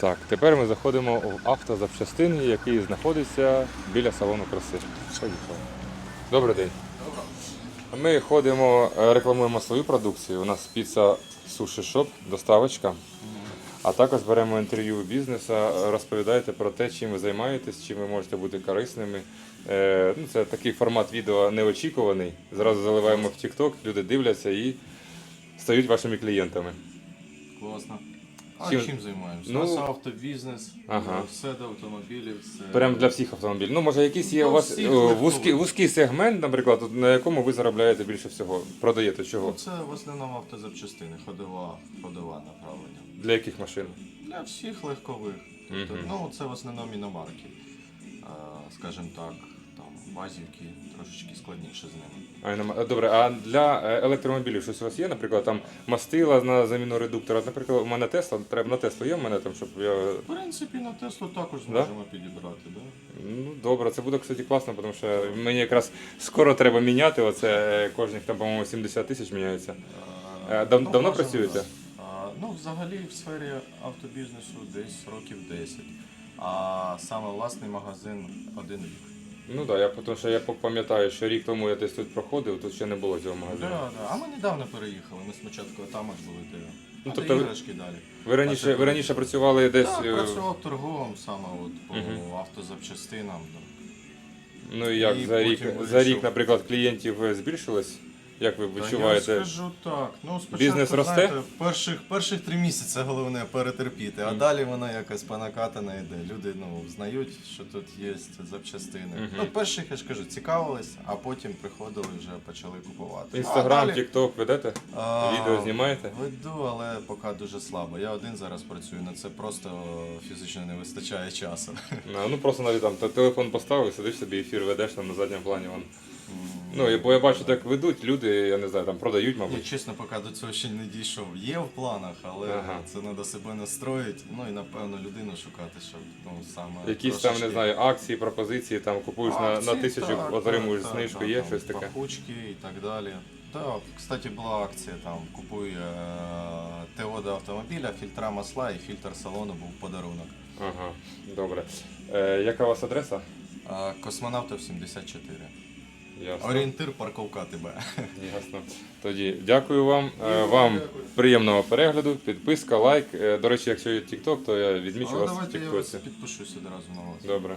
Так, тепер ми заходимо в автозапчастини, який знаходиться біля салону краси. Поїхали. Добрий день. Ми ходимо, е, рекламуємо свою продукцію. У нас піца суші шоп, доставочка. А також беремо інтерв'ю у бізнесу, розповідаєте про те, чим ви займаєтесь, чим ви можете бути корисними. Е, ну, це такий формат відео неочікуваний. Зразу заливаємо в TikTok, люди дивляться і стають вашими клієнтами. Класно. А Чим- чим, займаємося? Ну, У нас автобізнес, ага. все до автомобілів, все. Прямо для всіх автомобілів. Ну, може, якийсь є Для у вас всіх е, легкових. вузький, вузький сегмент, наприклад, от на якому ви заробляєте більше всього, продаєте Ну, чого? це в основному автозапчастини, ходова, ходова направлення. Для яких машин? Для всіх легкових. Тобто, Мгм. Ну, це в основному іномарки. А, Скажімо так, там базівки трошечки складніше з ними. А, нема- Добре, а для е, електромобілів щось у вас є? Наприклад, там мастила на заміну редуктора. Наприклад, у мене Тесла, треба на Теслу є в мене там, щоб я. В принципі, на Теслу також зможемо підібрати. Да? Ну, добре, це буде, кстати, класно, тому що мені якраз скоро треба міняти. Оце е, кожних там, по-моєму, 70 тисяч міняється. А, Е, дав- давно можемо, працюєте? да. А, Ну, взагалі в сфері автобізнесу десь років 10. А саме власний магазин один рік. Ну так, я тому що я пам'ятаю, що рік тому я десь тут проходив, тут ще не було цього Да, магазину. да. А ми недавно переїхали. Ми спочатку там аж були де. Ну, Ну, тобто ви- іграшки далі. Ви раніше, ви раніше працювали десь. Так, е, працював торговим саме от, по Мгм. автозапчастинам. да. Ну і як І за рік, потім за рік, вирішив. наприклад, клієнтів е, збільшилось? Як ви Та відчуваєте? Я скажу так. Ну, спочатку, Бізнес росте? знаєте, перших, перших три місяці головне перетерпіти, а далі воно якось понакатана йде. Люди ну, знають, що тут є запчастини. Ну, перших, я ж кажу, цікавились, а потім приходили вже почали купувати. Інстаграм, далі- Тікток ведете? А, Відео знімаєте? Веду, але поки дуже слабо. Я один зараз працюю на це, просто фізично не вистачає часу. Ну, Ну просто навіть там те- телефон поставив, сидиш собі ефір ведеш там на задньому плані. Вон. Ну, бо я бачу, так ведуть люди, я не знаю, там продають, Я мабуть. чесно, поки до цього ще не дійшов. Є в планах, але Ага. це треба себе настроїти. Ну і напевно людину шукати, щоб ну саме Якісь там, не трошечки- знаю, акції, пропозиції, там купуєш на, на Акції, тисячу, так, отримуєш так, знижку, так, є там щось таке. Пахучки і так далі. Так, кстати, була акція там купуй е, ТО до автомобіля, фільтра масла і фільтр салону був подарунок. Ага, добре. Е, яка у вас адреса? А, Космонавтів 74. Ясно. Орієнтир парковка тебе. Ясно. Тоді дякую вам. Е, Вам приємного перегляду, підписка, лайк. Е, До речі, якщо є TikTok, то я відмічу вас в давайте я вас TikTok. підпишусь одразу на вас. Добре.